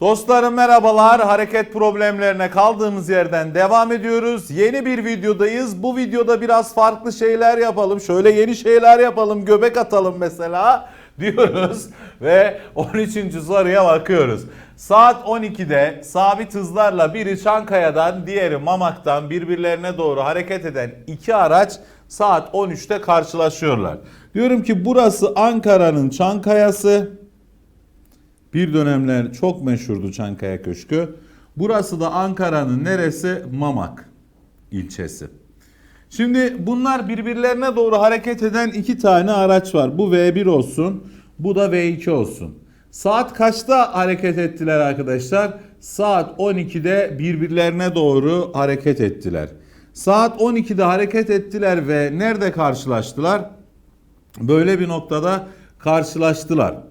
Dostlarım merhabalar. Hareket problemlerine kaldığımız yerden devam ediyoruz. Yeni bir videodayız. Bu videoda biraz farklı şeyler yapalım. Şöyle yeni şeyler yapalım. Göbek atalım mesela diyoruz ve 13. soruya bakıyoruz. Saat 12'de sabit hızlarla biri Çankaya'dan diğeri Mamak'tan birbirlerine doğru hareket eden iki araç saat 13'te karşılaşıyorlar. Diyorum ki burası Ankara'nın Çankaya'sı. Bir dönemler çok meşhurdu Çankaya Köşkü. Burası da Ankara'nın neresi? Mamak ilçesi. Şimdi bunlar birbirlerine doğru hareket eden iki tane araç var. Bu V1 olsun, bu da V2 olsun. Saat kaçta hareket ettiler arkadaşlar? Saat 12'de birbirlerine doğru hareket ettiler. Saat 12'de hareket ettiler ve nerede karşılaştılar? Böyle bir noktada karşılaştılar.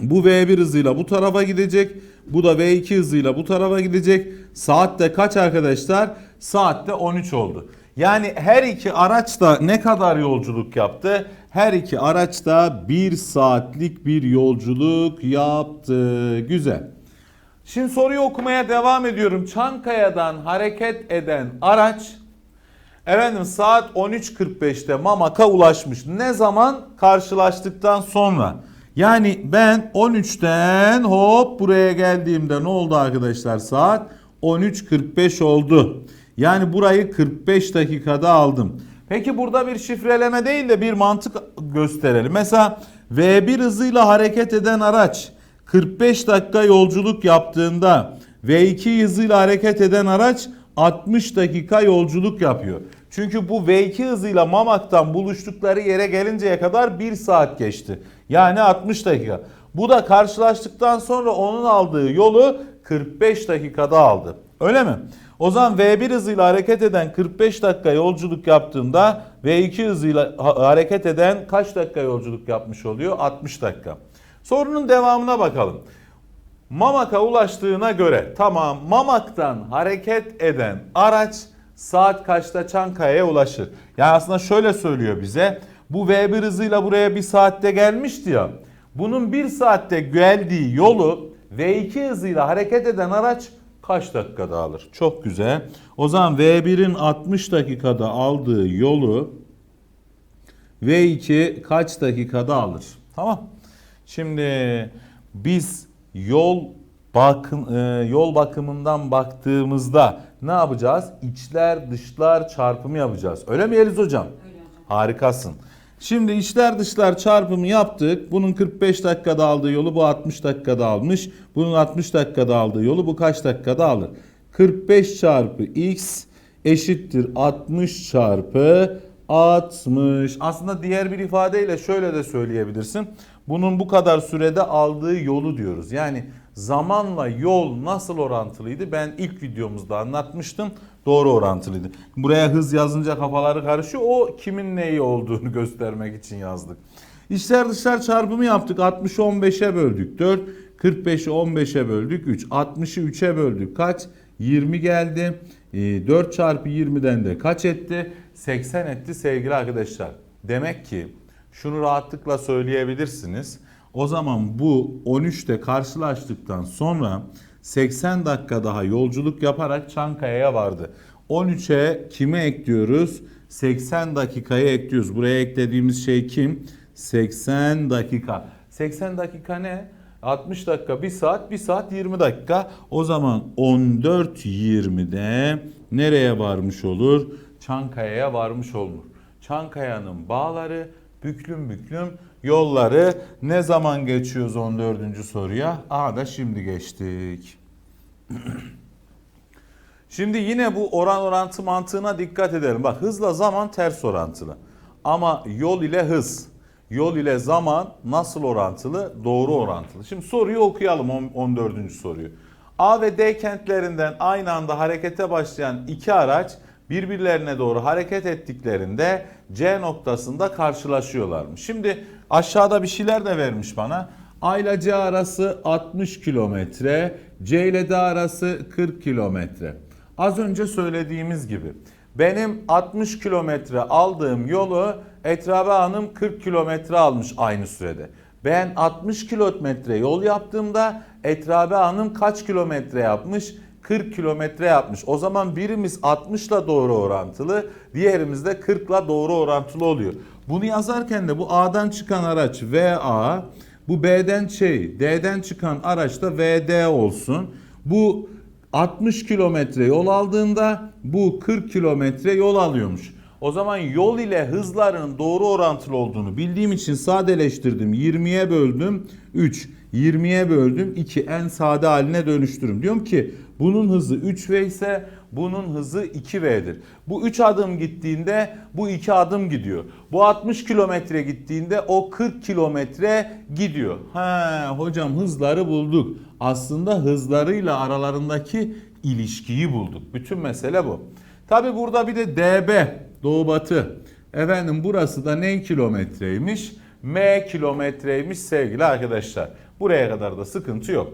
Bu V1 hızıyla bu tarafa gidecek. Bu da V2 hızıyla bu tarafa gidecek. Saatte kaç arkadaşlar? Saatte 13 oldu. Yani her iki araç da ne kadar yolculuk yaptı? Her iki araç da 1 saatlik bir yolculuk yaptı. Güzel. Şimdi soruyu okumaya devam ediyorum. Çankaya'dan hareket eden araç Efendim saat 13.45'te Mamak'a ulaşmış. Ne zaman? Karşılaştıktan sonra. Yani ben 13'ten hop buraya geldiğimde ne oldu arkadaşlar? Saat 13.45 oldu. Yani burayı 45 dakikada aldım. Peki burada bir şifreleme değil de bir mantık gösterelim. Mesela V1 hızıyla hareket eden araç 45 dakika yolculuk yaptığında V2 hızıyla hareket eden araç 60 dakika yolculuk yapıyor. Çünkü bu V2 hızıyla Mamak'tan buluştukları yere gelinceye kadar 1 saat geçti. Yani 60 dakika. Bu da karşılaştıktan sonra onun aldığı yolu 45 dakikada aldı. Öyle mi? O zaman V1 hızıyla hareket eden 45 dakika yolculuk yaptığında V2 hızıyla ha- hareket eden kaç dakika yolculuk yapmış oluyor? 60 dakika. Sorunun devamına bakalım. Mamak'a ulaştığına göre tamam Mamak'tan hareket eden araç saat kaçta Çankaya'ya ulaşır? Yani aslında şöyle söylüyor bize. Bu V1 hızıyla buraya bir saatte gelmişti ya. Bunun bir saatte geldiği yolu V2 hızıyla hareket eden araç kaç dakikada alır? Çok güzel. O zaman V1'in 60 dakikada aldığı yolu V2 kaç dakikada alır? Tamam. Şimdi biz yol bakım e, yol bakımından baktığımızda ne yapacağız? İçler dışlar çarpımı yapacağız. Öyle mi Yeliz hocam? Öyle. Harikasın. Şimdi içler dışlar çarpımı yaptık. Bunun 45 dakikada aldığı yolu bu 60 dakikada almış. Bunun 60 dakikada aldığı yolu bu kaç dakikada alır? 45 çarpı x eşittir 60 çarpı 60. Aslında diğer bir ifadeyle şöyle de söyleyebilirsin. Bunun bu kadar sürede aldığı yolu diyoruz. Yani zamanla yol nasıl orantılıydı? Ben ilk videomuzda anlatmıştım. Doğru orantılıydı. Buraya hız yazınca kafaları karışıyor. O kimin neyi olduğunu göstermek için yazdık. İçler dışlar çarpımı yaptık. 60'ı 15'e böldük 4. 45'i 15'e böldük 3. 60'ı 3'e böldük kaç? 20 geldi. Ee, 4 çarpı 20'den de kaç etti? 80 etti sevgili arkadaşlar. Demek ki şunu rahatlıkla söyleyebilirsiniz. O zaman bu 13'te karşılaştıktan sonra 80 dakika daha yolculuk yaparak Çankaya'ya vardı. 13'e kime ekliyoruz? 80 dakikaya ekliyoruz. Buraya eklediğimiz şey kim? 80 dakika. 80 dakika ne? 60 dakika 1 saat 1 saat 20 dakika. O zaman 14.20'de nereye varmış olur? Çankaya'ya varmış olur. Çankaya'nın bağları büklüm büklüm yolları ne zaman geçiyoruz 14. soruya? Aa da şimdi geçtik. Şimdi yine bu oran orantı mantığına dikkat edelim. Bak hızla zaman ters orantılı. Ama yol ile hız, yol ile zaman nasıl orantılı? Doğru orantılı. Şimdi soruyu okuyalım on- 14. soruyu. A ve D kentlerinden aynı anda harekete başlayan iki araç birbirlerine doğru hareket ettiklerinde C noktasında karşılaşıyorlarmış. Şimdi aşağıda bir şeyler de vermiş bana. A ile C arası 60 kilometre, C ile D arası 40 kilometre. Az önce söylediğimiz gibi benim 60 kilometre aldığım yolu Etrabe Hanım 40 kilometre almış aynı sürede. Ben 60 kilometre yol yaptığımda Etrabe Hanım kaç kilometre yapmış? 40 kilometre yapmış. O zaman birimiz 60 ile doğru orantılı, diğerimiz de 40 ile doğru orantılı oluyor. Bunu yazarken de bu A'dan çıkan araç VA, bu B'den şey, D'den çıkan araç da VD olsun. Bu 60 kilometre yol aldığında bu 40 kilometre yol alıyormuş. O zaman yol ile hızların doğru orantılı olduğunu bildiğim için sadeleştirdim. 20'ye böldüm 3. 20'ye böldüm 2 en sade haline dönüştürüm. Diyorum ki bunun hızı 3V ise bunun hızı 2V'dir. Bu 3 adım gittiğinde bu 2 adım gidiyor. Bu 60 kilometre gittiğinde o 40 kilometre gidiyor. He hocam hızları bulduk. Aslında hızlarıyla aralarındaki ilişkiyi bulduk. Bütün mesele bu. Tabi burada bir de DB doğu batı. Efendim burası da ne kilometreymiş? M kilometreymiş sevgili arkadaşlar. Buraya kadar da sıkıntı yok.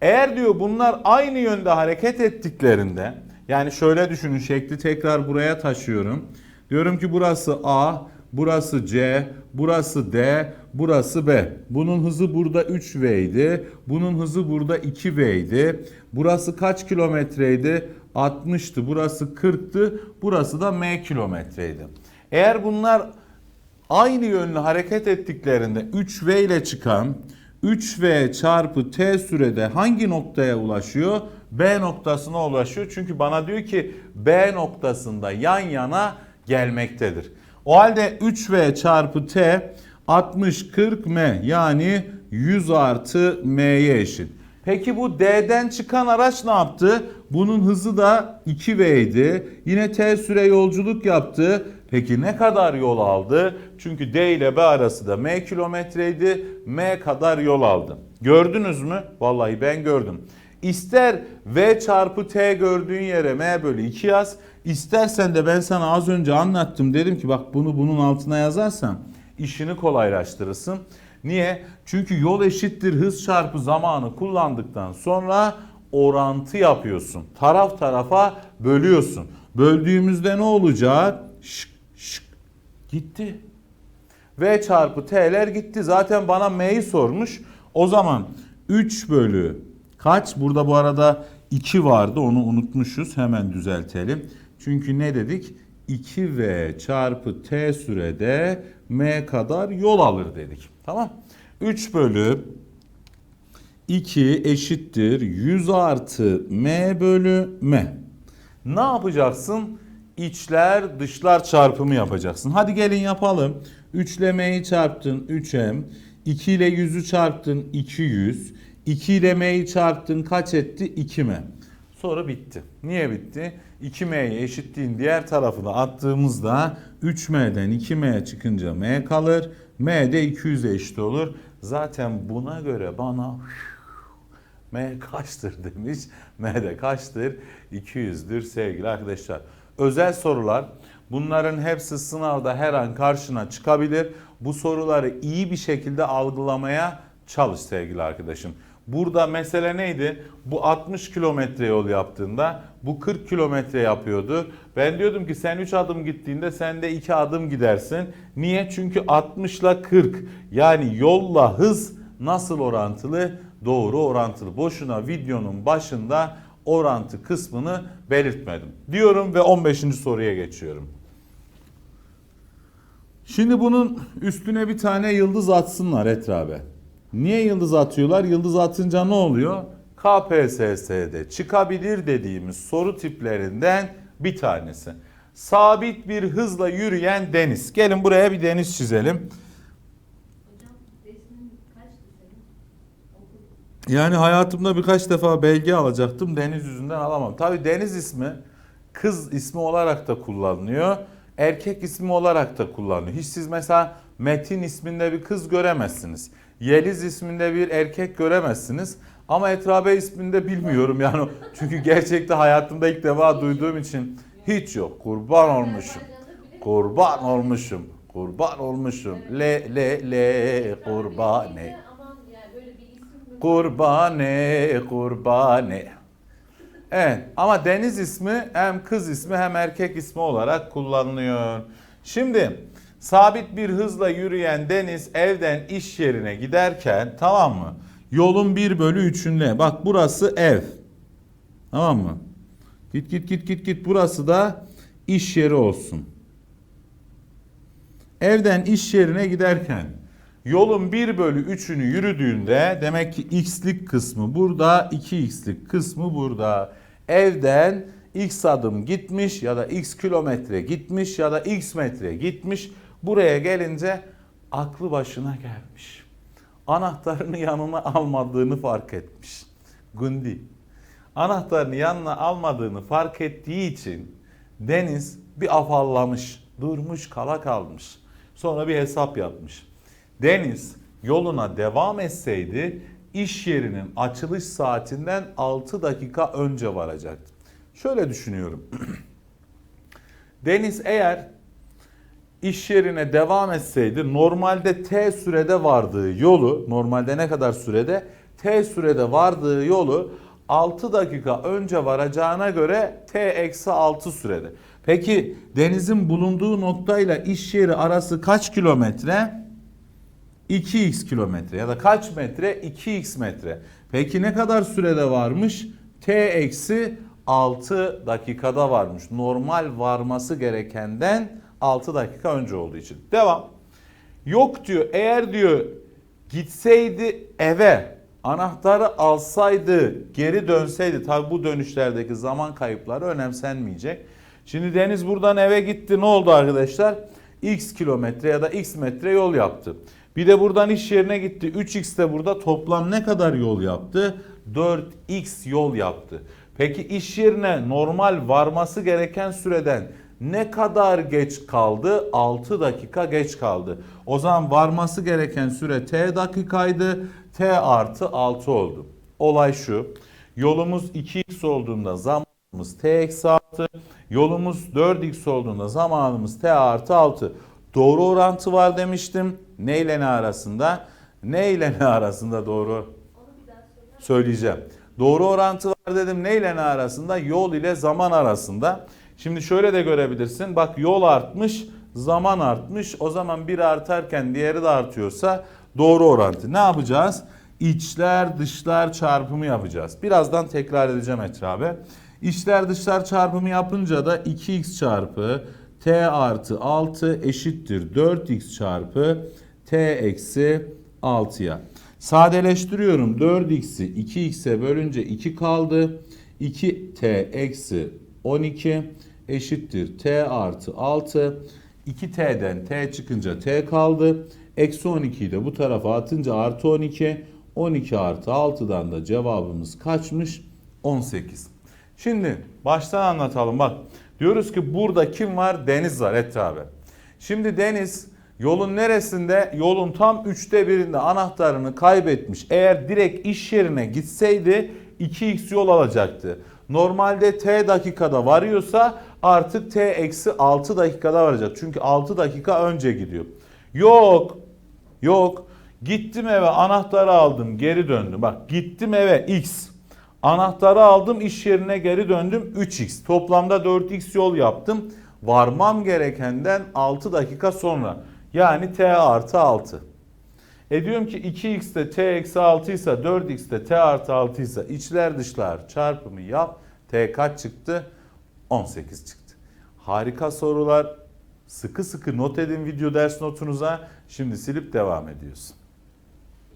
Eğer diyor bunlar aynı yönde hareket ettiklerinde yani şöyle düşünün şekli tekrar buraya taşıyorum. Diyorum ki burası A, burası C, burası D, burası B. Bunun hızı burada 3V idi. Bunun hızı burada 2V idi. Burası kaç kilometreydi? 60'tı. Burası 40'tı. Burası da M kilometreydi. Eğer bunlar aynı yönlü hareket ettiklerinde 3V ile çıkan 3V çarpı T sürede hangi noktaya ulaşıyor? B noktasına ulaşıyor. Çünkü bana diyor ki B noktasında yan yana gelmektedir. O halde 3V çarpı T 60 40 M yani 100 artı M'ye eşit. Peki bu D'den çıkan araç ne yaptı? Bunun hızı da 2V idi. Yine T süre yolculuk yaptı. Peki ne kadar yol aldı? Çünkü D ile B arası da M kilometreydi. M kadar yol aldı. Gördünüz mü? Vallahi ben gördüm. İster V çarpı T gördüğün yere M bölü 2 yaz. İstersen de ben sana az önce anlattım. Dedim ki bak bunu bunun altına yazarsan işini kolaylaştırırsın. Niye? Çünkü yol eşittir hız çarpı zamanı kullandıktan sonra orantı yapıyorsun. Taraf tarafa bölüyorsun. Böldüğümüzde ne olacak? Şık şık gitti. V çarpı T'ler gitti. Zaten bana M'yi sormuş. O zaman 3 bölü kaç? Burada bu arada 2 vardı onu unutmuşuz. Hemen düzeltelim. Çünkü ne dedik? 2V çarpı T sürede M kadar yol alır dedik. Tamam. 3 bölü 2 eşittir 100 artı M bölü M. Ne yapacaksın? İçler dışlar çarpımı yapacaksın. Hadi gelin yapalım. 3 ile M'yi çarptın 3M. 2 ile 100'ü çarptın 200. 2 ile M'yi çarptın kaç etti? 2M. Sonra bitti. Niye bitti? 2M'ye eşitliğin diğer tarafına attığımızda 3M'den 2M'ye çıkınca M kalır. M de 200'e eşit olur. Zaten buna göre bana M kaçtır demiş. M de kaçtır? 200'dür sevgili arkadaşlar. Özel sorular bunların hepsi sınavda her an karşına çıkabilir. Bu soruları iyi bir şekilde algılamaya çalış sevgili arkadaşım. Burada mesele neydi? Bu 60 kilometre yol yaptığında bu 40 kilometre yapıyordu. Ben diyordum ki sen 3 adım gittiğinde sen de 2 adım gidersin. Niye? Çünkü 60 ile 40 yani yolla hız nasıl orantılı? Doğru orantılı. Boşuna videonun başında orantı kısmını belirtmedim. Diyorum ve 15. soruya geçiyorum. Şimdi bunun üstüne bir tane yıldız atsınlar etrabe. Niye yıldız atıyorlar? Yıldız atınca ne oluyor? KPSS'de çıkabilir dediğimiz soru tiplerinden bir tanesi. Sabit bir hızla yürüyen deniz. Gelin buraya bir deniz çizelim. Yani hayatımda birkaç defa belge alacaktım. Deniz yüzünden alamam. Tabii deniz ismi kız ismi olarak da kullanılıyor. Erkek ismi olarak da kullanılıyor. Hiç siz mesela Metin isminde bir kız göremezsiniz. Yeliz isminde bir erkek göremezsiniz. Ama Etrabe isminde bilmiyorum yani. Çünkü gerçekten hayatımda ilk defa duyduğum için hiç yok. Kurban olmuşum. Kurban olmuşum. Kurban olmuşum. Le le le kurbane. Aman yani böyle bir isim mi? Kurbane, kurbane. Evet ama deniz ismi hem kız ismi hem erkek ismi olarak kullanılıyor. Şimdi Sabit bir hızla yürüyen Deniz evden iş yerine giderken tamam mı? Yolun 1 bölü 3'ünde. Bak burası ev. Tamam mı? Git git git git git. Burası da iş yeri olsun. Evden iş yerine giderken yolun 1 bölü 3'ünü yürüdüğünde demek ki x'lik kısmı burada 2x'lik kısmı burada. Evden x adım gitmiş ya da x kilometre gitmiş ya da x metre gitmiş. Buraya gelince aklı başına gelmiş. Anahtarını yanına almadığını fark etmiş. Gundi. Anahtarını yanına almadığını fark ettiği için Deniz bir afallamış, durmuş, kala kalmış. Sonra bir hesap yapmış. Deniz yoluna devam etseydi iş yerinin açılış saatinden 6 dakika önce varacaktı. Şöyle düşünüyorum. Deniz eğer iş yerine devam etseydi normalde T sürede vardığı yolu normalde ne kadar sürede T sürede vardığı yolu 6 dakika önce varacağına göre T eksi 6 sürede. Peki denizin bulunduğu noktayla iş yeri arası kaç kilometre? 2x kilometre ya da kaç metre? 2x metre. Peki ne kadar sürede varmış? T eksi 6 dakikada varmış. Normal varması gerekenden 6 dakika önce olduğu için. Devam. Yok diyor eğer diyor gitseydi eve anahtarı alsaydı geri dönseydi tabi bu dönüşlerdeki zaman kayıpları önemsenmeyecek. Şimdi Deniz buradan eve gitti ne oldu arkadaşlar? X kilometre ya da X metre yol yaptı. Bir de buradan iş yerine gitti. 3x de burada toplam ne kadar yol yaptı? 4x yol yaptı. Peki iş yerine normal varması gereken süreden ne kadar geç kaldı? 6 dakika geç kaldı. O zaman varması gereken süre t dakikaydı. t artı 6 oldu. Olay şu. Yolumuz 2x olduğunda zamanımız t eksi 6. Yolumuz 4x olduğunda zamanımız t artı 6. Doğru orantı var demiştim. Ne ile ne arasında? Ne ile ne arasında doğru? Söyleyeceğim. Doğru orantı var dedim. Ne ile ne arasında? Yol ile zaman arasında. Şimdi şöyle de görebilirsin. Bak yol artmış, zaman artmış. O zaman biri artarken diğeri de artıyorsa doğru orantı. Ne yapacağız? İçler dışlar çarpımı yapacağız. Birazdan tekrar edeceğim etrafı. İçler dışlar çarpımı yapınca da 2x çarpı t artı 6 eşittir 4x çarpı t eksi 6'ya. Sadeleştiriyorum 4x'i 2x'e bölünce 2 kaldı. 2t eksi 12 eşittir t artı 6. 2t'den t çıkınca t kaldı. Eksi 12'yi de bu tarafa atınca artı 12. 12 artı 6'dan da cevabımız kaçmış? 18. Şimdi baştan anlatalım bak. Diyoruz ki burada kim var? Deniz var etrafı. Şimdi Deniz yolun neresinde? Yolun tam üçte birinde anahtarını kaybetmiş. Eğer direkt iş yerine gitseydi 2x yol alacaktı. Normalde t dakikada varıyorsa artık t eksi 6 dakikada varacak. Çünkü 6 dakika önce gidiyor. Yok. Yok. Gittim eve anahtarı aldım geri döndüm. Bak gittim eve x. Anahtarı aldım iş yerine geri döndüm 3x. Toplamda 4x yol yaptım. Varmam gerekenden 6 dakika sonra. Yani t artı 6. E diyorum ki 2x'te t eksi 6 ise 4x'te t artı 6 ise içler dışlar çarpımı yap. t kaç çıktı? 18 çıktı. Harika sorular. Sıkı sıkı not edin video ders notunuza. Şimdi silip devam ediyoruz.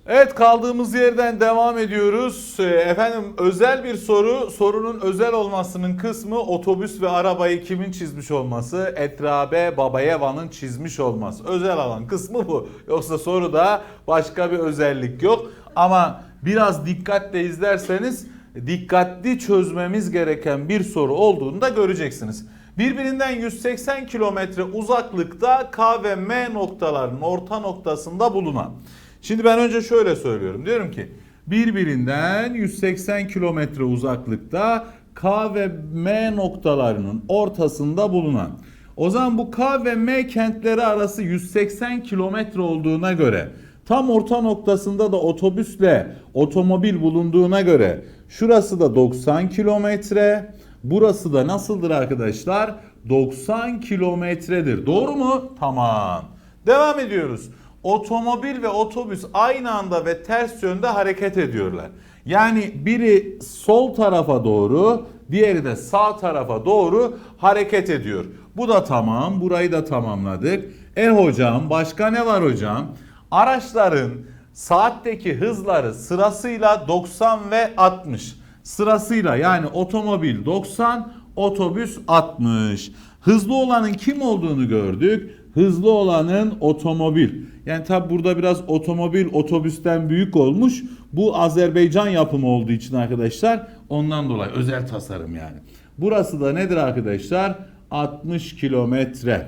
Evet kaldığımız yerden devam ediyoruz. Ee, Efendim özel bir soru. Sorunun özel olmasının kısmı otobüs ve arabayı kimin çizmiş olması? Etrabe Babayeva'nın çizmiş olması. Özel alan kısmı bu. Yoksa soruda başka bir özellik yok. Ama biraz dikkatle izlerseniz dikkatli çözmemiz gereken bir soru olduğunu da göreceksiniz. Birbirinden 180 kilometre uzaklıkta K ve M noktalarının orta noktasında bulunan Şimdi ben önce şöyle söylüyorum. Diyorum ki birbirinden 180 kilometre uzaklıkta K ve M noktalarının ortasında bulunan. O zaman bu K ve M kentleri arası 180 kilometre olduğuna göre tam orta noktasında da otobüsle otomobil bulunduğuna göre şurası da 90 kilometre. Burası da nasıldır arkadaşlar? 90 kilometredir. Doğru mu? Tamam. Devam ediyoruz. Otomobil ve otobüs aynı anda ve ters yönde hareket ediyorlar. Yani biri sol tarafa doğru, diğeri de sağ tarafa doğru hareket ediyor. Bu da tamam, burayı da tamamladık. E hocam, başka ne var hocam? Araçların saatteki hızları sırasıyla 90 ve 60. Sırasıyla yani otomobil 90, otobüs 60. Hızlı olanın kim olduğunu gördük. Hızlı olanın otomobil. Yani tabi burada biraz otomobil otobüsten büyük olmuş. Bu Azerbaycan yapımı olduğu için arkadaşlar ondan dolayı özel tasarım yani. Burası da nedir arkadaşlar? 60 kilometre.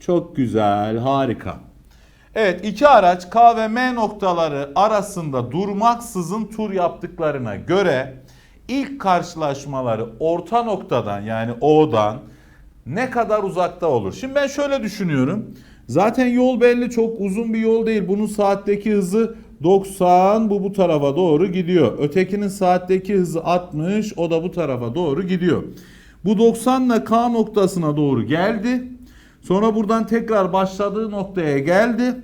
Çok güzel, harika. Evet iki araç K ve M noktaları arasında durmaksızın tur yaptıklarına göre ilk karşılaşmaları orta noktadan yani O'dan ne kadar uzakta olur? Şimdi ben şöyle düşünüyorum. Zaten yol belli çok uzun bir yol değil. Bunun saatteki hızı 90 bu bu tarafa doğru gidiyor. Ötekinin saatteki hızı 60 o da bu tarafa doğru gidiyor. Bu 90 ile K noktasına doğru geldi. Sonra buradan tekrar başladığı noktaya geldi.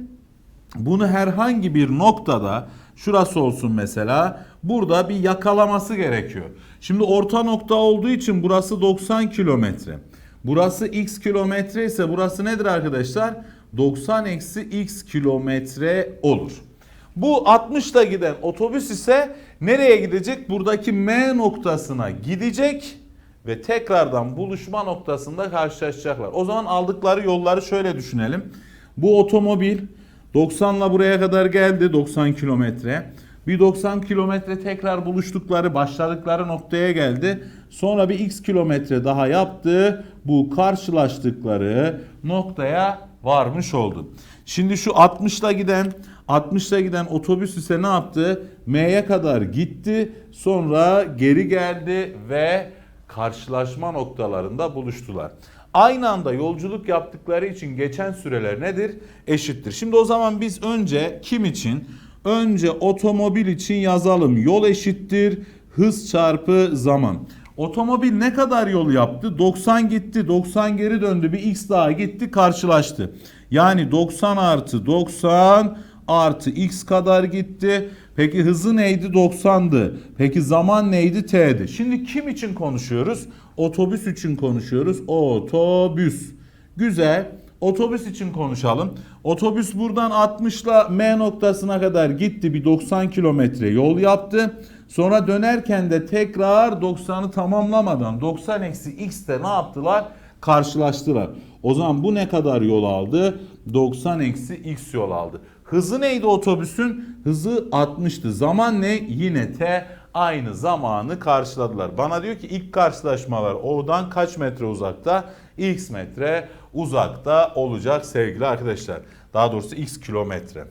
Bunu herhangi bir noktada şurası olsun mesela burada bir yakalaması gerekiyor. Şimdi orta nokta olduğu için burası 90 kilometre. Burası x kilometre ise burası nedir arkadaşlar? 90 eksi x kilometre olur. Bu 60 ile giden otobüs ise nereye gidecek? Buradaki M noktasına gidecek ve tekrardan buluşma noktasında karşılaşacaklar. O zaman aldıkları yolları şöyle düşünelim. Bu otomobil 90 ile buraya kadar geldi 90 kilometre. Bir 90 kilometre tekrar buluştukları başladıkları noktaya geldi. Sonra bir x kilometre daha yaptı. Bu karşılaştıkları noktaya varmış oldu. Şimdi şu 60 ile giden 60 ile giden otobüs ise ne yaptı? M'ye kadar gitti. Sonra geri geldi ve karşılaşma noktalarında buluştular. Aynı anda yolculuk yaptıkları için geçen süreler nedir? Eşittir. Şimdi o zaman biz önce kim için? Önce otomobil için yazalım. Yol eşittir hız çarpı zaman. Otomobil ne kadar yol yaptı? 90 gitti, 90 geri döndü, bir x daha gitti, karşılaştı. Yani 90 artı 90 artı x kadar gitti. Peki hızı neydi? 90'dı. Peki zaman neydi? T'di. Şimdi kim için konuşuyoruz? Otobüs için konuşuyoruz. Otobüs. Güzel. Otobüs için konuşalım. Otobüs buradan 60 ile M noktasına kadar gitti. Bir 90 kilometre yol yaptı. Sonra dönerken de tekrar 90'ı tamamlamadan 90 eksi x'te ne yaptılar? Karşılaştılar. O zaman bu ne kadar yol aldı? 90 eksi x yol aldı. Hızı neydi otobüsün? Hızı 60'tı. Zaman ne? Yine t aynı zamanı karşıladılar. Bana diyor ki ilk karşılaşmalar oradan kaç metre uzakta? X metre uzakta olacak sevgili arkadaşlar. Daha doğrusu x kilometre.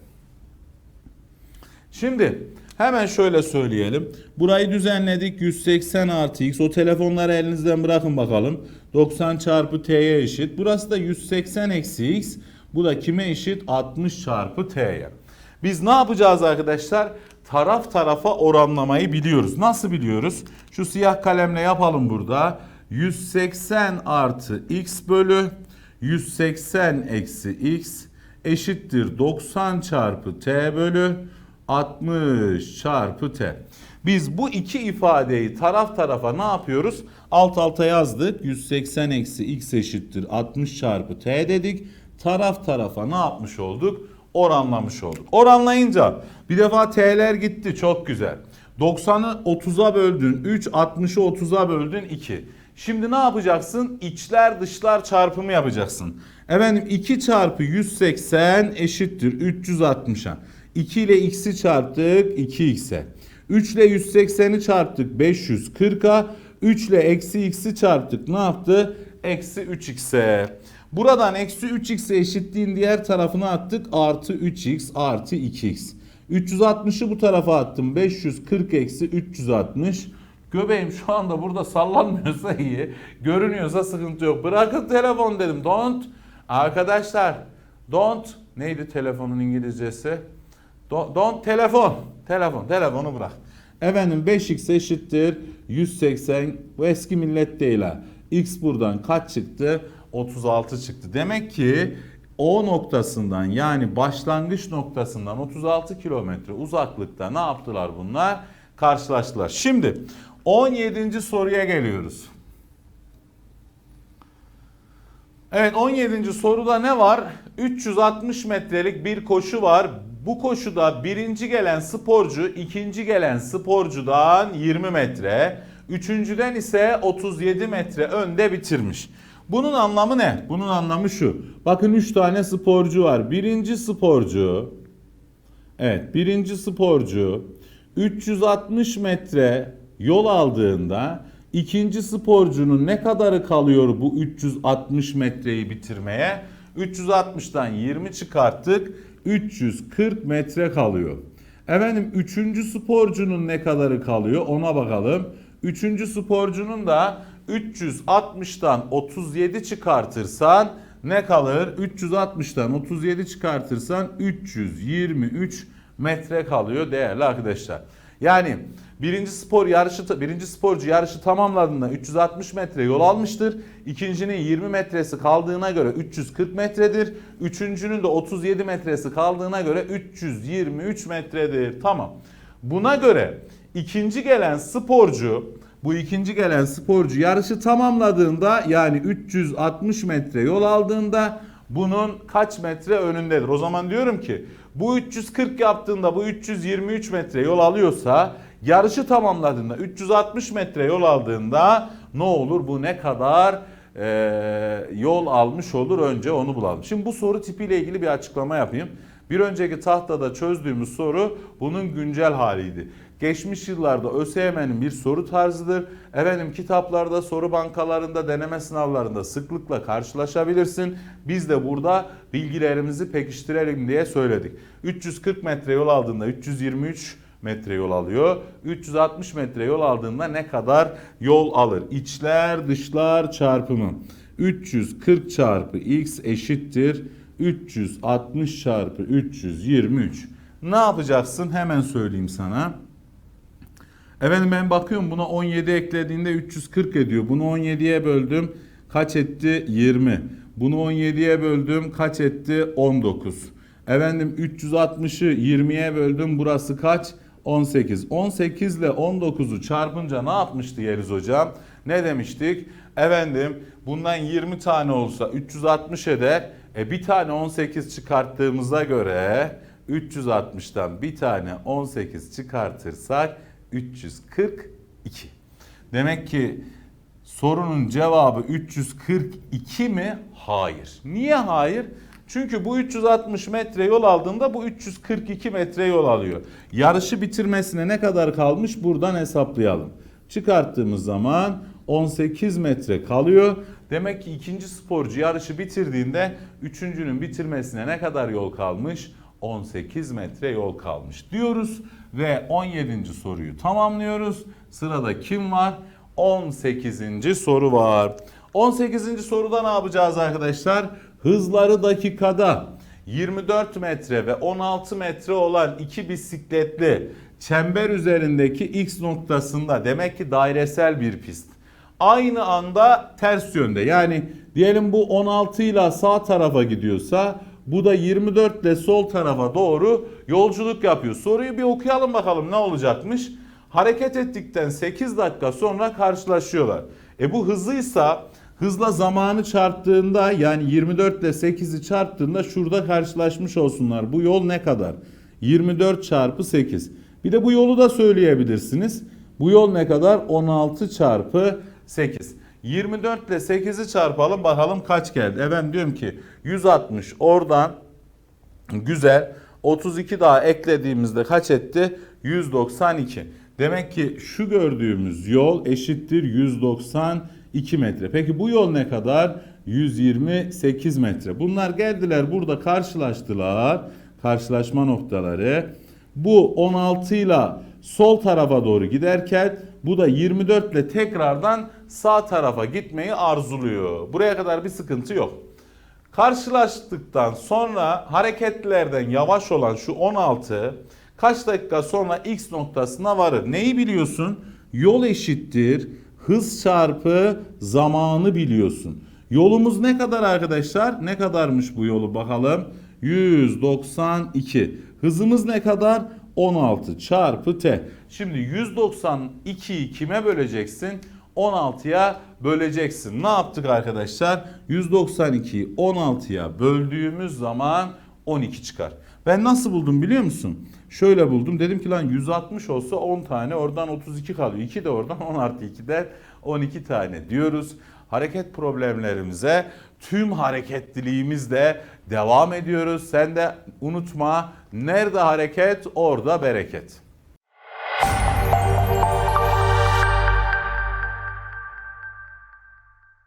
Şimdi hemen şöyle söyleyelim. Burayı düzenledik 180 artı x. O telefonları elinizden bırakın bakalım. 90 çarpı t'ye eşit. Burası da 180 eksi x. Bu da kime eşit? 60 çarpı t'ye. Biz ne yapacağız arkadaşlar? Taraf tarafa oranlamayı biliyoruz. Nasıl biliyoruz? Şu siyah kalemle yapalım burada. 180 artı x bölü 180 eksi x eşittir 90 çarpı t bölü 60 çarpı t. Biz bu iki ifadeyi taraf tarafa ne yapıyoruz? Alt alta yazdık. 180 eksi x eşittir 60 çarpı t dedik. Taraf tarafa ne yapmış olduk? Oranlamış olduk. Oranlayınca bir defa t'ler gitti çok güzel. 90'ı 30'a böldün 3, 60'ı 30'a böldün 2. Şimdi ne yapacaksın? İçler dışlar çarpımı yapacaksın. Efendim 2 çarpı 180 eşittir 360'a. 2 ile x'i çarptık 2x'e. 3 ile 180'i çarptık 540'a. 3 ile eksi x'i çarptık ne yaptı? Eksi 3x'e. Buradan eksi 3x'e eşitliğin diğer tarafına attık. Artı 3x artı 2x. 360'ı bu tarafa attım. 540 eksi 360. Göbeğim şu anda burada sallanmıyorsa iyi. Görünüyorsa sıkıntı yok. Bırakın telefon dedim. Don't. Arkadaşlar. Don't. Neydi telefonun İngilizcesi? Don't, don't telefon. Telefon. Telefonu bırak. Efendim 5x eşittir 180. Bu eski millet değil ha. X buradan kaç çıktı? 36 çıktı. Demek ki O noktasından yani başlangıç noktasından 36 kilometre uzaklıkta ne yaptılar bunlar? Karşılaştılar. Şimdi 17. soruya geliyoruz. Evet 17. soruda ne var? 360 metrelik bir koşu var. Bu koşuda birinci gelen sporcu ikinci gelen sporcudan 20 metre, üçüncüden ise 37 metre önde bitirmiş. Bunun anlamı ne? Bunun anlamı şu. Bakın 3 tane sporcu var. Birinci sporcu Evet birinci sporcu 360 metre yol aldığında ikinci sporcunun ne kadarı kalıyor bu 360 metreyi bitirmeye? 360'dan 20 çıkarttık 340 metre kalıyor. Efendim üçüncü sporcunun ne kadarı kalıyor ona bakalım. Üçüncü sporcunun da 360'tan 37 çıkartırsan ne kalır? 360'tan 37 çıkartırsan 323 metre kalıyor değerli arkadaşlar. Yani birinci spor yarışı birinci sporcu yarışı tamamladığında 360 metre yol almıştır. İkincinin 20 metresi kaldığına göre 340 metredir. Üçüncünün de 37 metresi kaldığına göre 323 metredir. Tamam. Buna göre ikinci gelen sporcu bu ikinci gelen sporcu yarışı tamamladığında yani 360 metre yol aldığında bunun kaç metre önündedir? O zaman diyorum ki bu 340 yaptığında bu 323 metre yol alıyorsa yarışı tamamladığında 360 metre yol aldığında ne olur? Bu ne kadar eee, yol almış olur? Önce onu bulalım. Şimdi bu soru tipiyle ilgili bir açıklama yapayım. Bir önceki tahtada çözdüğümüz soru bunun güncel haliydi. Geçmiş yıllarda ÖSYM'nin bir soru tarzıdır. Efendim kitaplarda, soru bankalarında, deneme sınavlarında sıklıkla karşılaşabilirsin. Biz de burada bilgilerimizi pekiştirelim diye söyledik. 340 metre yol aldığında 323 metre yol alıyor. 360 metre yol aldığında ne kadar yol alır? İçler dışlar çarpımı. 340 çarpı x eşittir 360 çarpı 323. Ne yapacaksın? Hemen söyleyeyim sana. Efendim ben bakıyorum buna 17 eklediğinde 340 ediyor. Bunu 17'ye böldüm. Kaç etti? 20. Bunu 17'ye böldüm. Kaç etti? 19. Efendim 360'ı 20'ye böldüm. Burası kaç? 18. 18 ile 19'u çarpınca ne yapmıştı Yeliz hocam? Ne demiştik? Efendim bundan 20 tane olsa 360 eder. E bir tane 18 çıkarttığımıza göre 360'tan bir tane 18 çıkartırsak 342. Demek ki sorunun cevabı 342 mi? Hayır. Niye hayır? Çünkü bu 360 metre yol aldığında bu 342 metre yol alıyor. Yarışı bitirmesine ne kadar kalmış buradan hesaplayalım. Çıkarttığımız zaman 18 metre kalıyor. Demek ki ikinci sporcu yarışı bitirdiğinde üçüncünün bitirmesine ne kadar yol kalmış? 18 metre yol kalmış diyoruz ve 17. soruyu tamamlıyoruz. Sırada kim var? 18. soru var. 18. soruda ne yapacağız arkadaşlar? Hızları dakikada 24 metre ve 16 metre olan iki bisikletli çember üzerindeki X noktasında demek ki dairesel bir pist. Aynı anda ters yönde yani diyelim bu 16 ile sağ tarafa gidiyorsa bu da 24 ile sol tarafa doğru yolculuk yapıyor. Soruyu bir okuyalım bakalım ne olacakmış. Hareket ettikten 8 dakika sonra karşılaşıyorlar. E bu hızlıysa hızla zamanı çarptığında yani 24 ile 8'i çarptığında şurada karşılaşmış olsunlar. Bu yol ne kadar? 24 çarpı 8. Bir de bu yolu da söyleyebilirsiniz. Bu yol ne kadar? 16 çarpı 8. 24 ile 8'i çarpalım bakalım kaç geldi. E diyorum ki 160 oradan güzel 32 daha eklediğimizde kaç etti? 192. Demek ki şu gördüğümüz yol eşittir 192 metre. Peki bu yol ne kadar? 128 metre. Bunlar geldiler burada karşılaştılar. Karşılaşma noktaları. Bu 16 ile sol tarafa doğru giderken bu da 24 ile tekrardan sağ tarafa gitmeyi arzuluyor. Buraya kadar bir sıkıntı yok. Karşılaştıktan sonra hareketlerden yavaş olan şu 16 kaç dakika sonra X noktasına varır. Neyi biliyorsun? Yol eşittir hız çarpı zamanı biliyorsun. Yolumuz ne kadar arkadaşlar? Ne kadarmış bu yolu bakalım. 192. Hızımız ne kadar? 16 çarpı t. Şimdi 192'yi kime böleceksin? 16'ya böleceksin. Ne yaptık arkadaşlar? 192'yi 16'ya böldüğümüz zaman 12 çıkar. Ben nasıl buldum biliyor musun? Şöyle buldum. Dedim ki lan 160 olsa 10 tane oradan 32 kalıyor. 2 de oradan 10 artı 2'den 12 tane diyoruz. Hareket problemlerimize tüm hareketliliğimizle devam ediyoruz. Sen de unutma nerede hareket orada bereket.